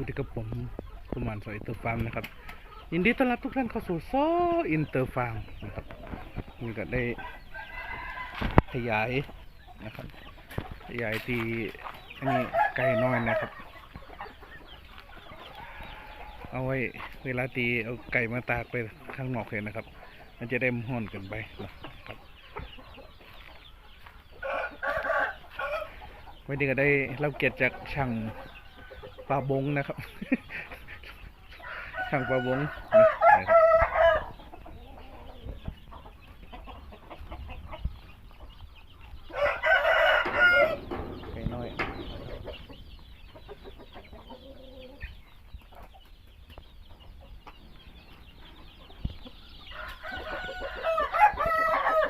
วัสดีครับผมกุมารสอยอินเตอร์ฟาร์มนะครับ ยินดีต้อนรับทุกท่านเข้าสู่ซอินเตอร์ฟาร์มนะครับนี่ก็ได้ขยายนะครับ ขยายที่อันนี้ไก่น้อยนะครับ เอาไว้เวลาตีเอาไก่มาตากไปข้างนอกเลยนะครับ มันจะได้มห่อนเกินไปนะครับวันนี้ก็ได้รับเกียรติจากช่าง ปลาบงนะครับ ช่างปลาบงนี่นะครับไก่น้อย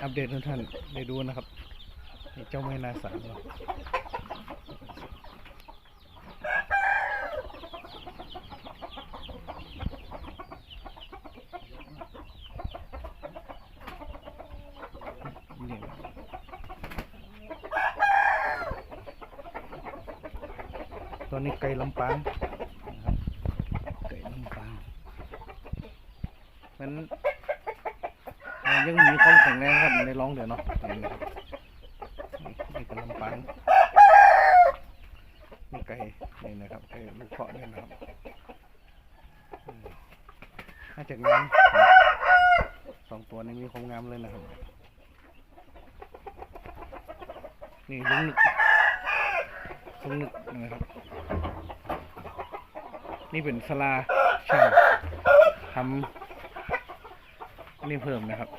อัปเดตให้ท่านได้ดูนะครับ เจ้าแม่นาสามเรา นี่นะต อนนี้ไก่ลำปางนะครับไก่ลำปางมันยังมีความแข็งแรงครับในร้องเดี๋ยวเนาะนี่นะครับนี่นี่ก็ลำปางนี่ไก่นี่นะครับไก่ลูกเพาะเนี่ยนะครับอืมน่าจะงามสองตัวนี้มีความงามเลยนะครับ นี่ลุงนึกลุงนึกนะครับ นี่เป็นสลาช่างทำนี่เพิ่มนะครับ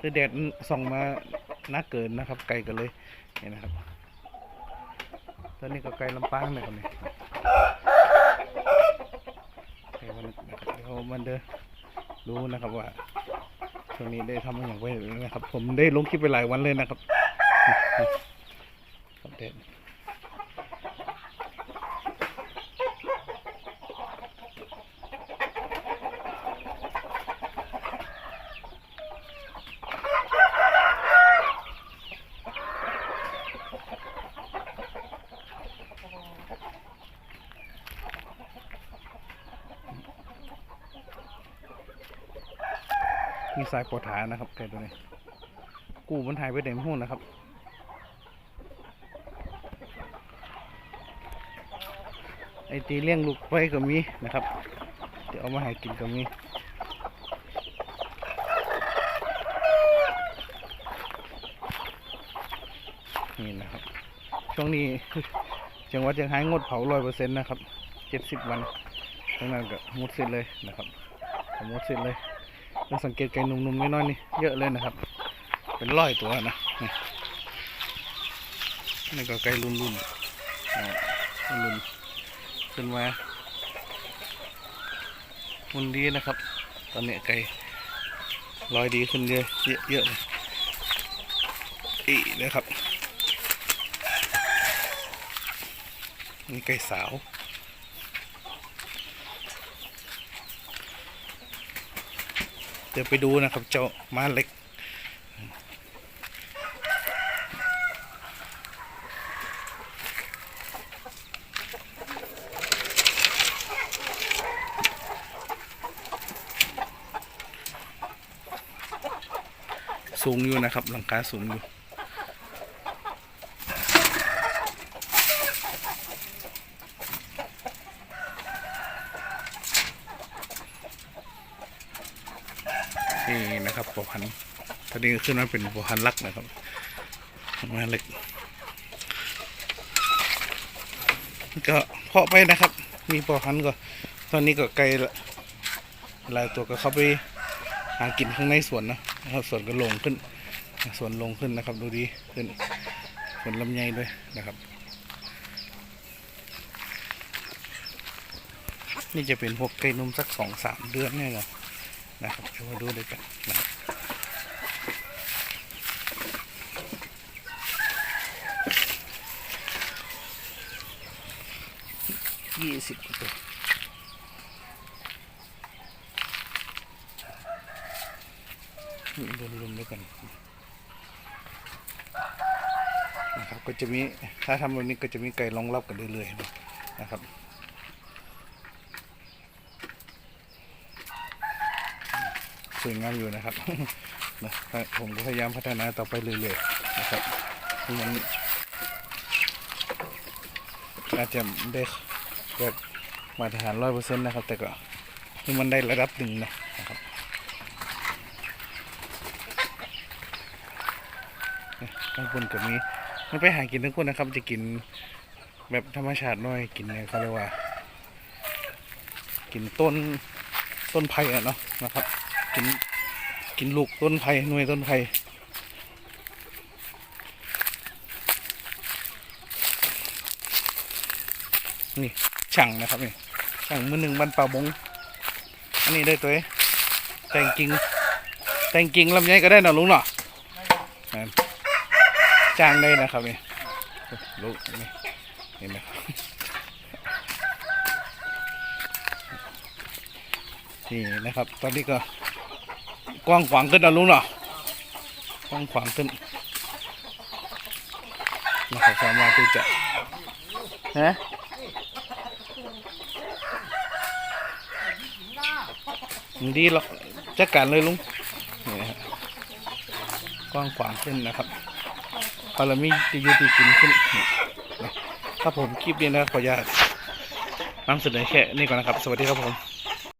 คือแดดส่องมาหนักเกินนะครับ ไกลกันเลยนี่นะครับตอนนี้ก็ไกลลำปางเลยคนนี้ไกลวันนึกนะครับเดี๋ยวมันเดินรู้นะครับว่าช่วงนี้ได้ทำอย่างไรนะครับ ผมได้ลงคลิปไปหลายวันเลยนะครับ อัปเดตมีสายปอถานะครับไก่ตัวนี้ กูมันหายไปไหนไม่รู้นะครับ ไอตีเลี้ยงลูกไว้ก็มีนะครับเดี๋ยวเอามาให้กินก็มีนี่นะครับ ช่วงนี้จังหวัดเชียงรายงดเผาร้อยเปอร์เซ็นต์นะครับเจ็ดสิบวันทั้งนั้นก็หมดสิ้นเลยนะครับหมดสิ้นเลยเราสังเกตไก่หนุ่มๆน้อยๆนี่เยอะเลยนะครับ เป็นร้อยตัวนะนี่ก็ไก่รุ่นๆรุ่นๆ ขึ้นมามันดีนะครับ ตอนนี้ไก่ลอยดีขึ้นเยอะเยอะเยอะเลยอีนะครับนี่ไก่สาวเดี๋ยวไปดูนะครับเจ้าม้าเล็ก สูงอยู่นะครับ หลังคาสูงอยู่นี่นะครับปอพันธุ์ตอนนี้ขึ้นมาเป็นปอพันธุ์ลักนะครับมาเล็กก็เพาะไปนะครับ มีปอพันธุ์ก็ ตอนนี้ก็ไกลละหลายตัวก็เข้าไปหากินข้างในสวนนะ นะครับสวนก็ลงขึ้น ส่วนลงขึ้นนะครับ ดูดีขึ้นสวนลำไยด้วยนะครับ นี่จะเป็นพวกไก่นุ่มสักสองสามเดือนเนี่ยนะนะครับเดี๋ยวมาดูด้วยกันนะครับยี่สิบกว่าตัวนี่รวมๆด้วยกันนะครับก็จะมีถ้าทำแบบนี้ก็จะมีไก่รองรับกันเรื่อยๆนะครับสวยงามอยู่นะครับนะผมก็พยายามพัฒนาต่อไปเรื่อยๆนะครับมันอาจจะได้แบบมาตรฐานร้อยเปอร์เซ็นต์นะครับ แต่ก็ให้มันได้ระดับหนึ่งนะครับ เนี่ยข้งบนก็มีมันไปหากินทั้งคนนะครับ จะกินแบบธรรมชาติหน้อยกินเนี่ยเขาเรียกว่า กินต้นต้นไผ่อะเนาะนะครับ กินกินลูกต้นไผ่หน่วยต้นไผ่นี่ช่างนะครับนี่ช่างมือหนึ่งบันป่าบง อันนี้ได้ตัวเองแต่งกิงแต่งกิงลำไยก็ได้นะลุงเนาะนั่น จ้างได้นะครับนี่ลูกนี่เห็นไหมครับนี่นะครับ ตอนนี้ก็กว้างขวางขึ้นนะลุงเนาะกว้างขวางขึ้นนะครับสามารถที่จะฮะดีหรอกจัดการเลยลุงนี่ฮะกว้างขวางขึ้นนะครับ พารามีจะยุติกินขึ้นนี่นะถ้าผมคลิปนี้นะขออนุญาตนำเสนอแค่นี้ก่อนนะครับ สวัสดีครับผม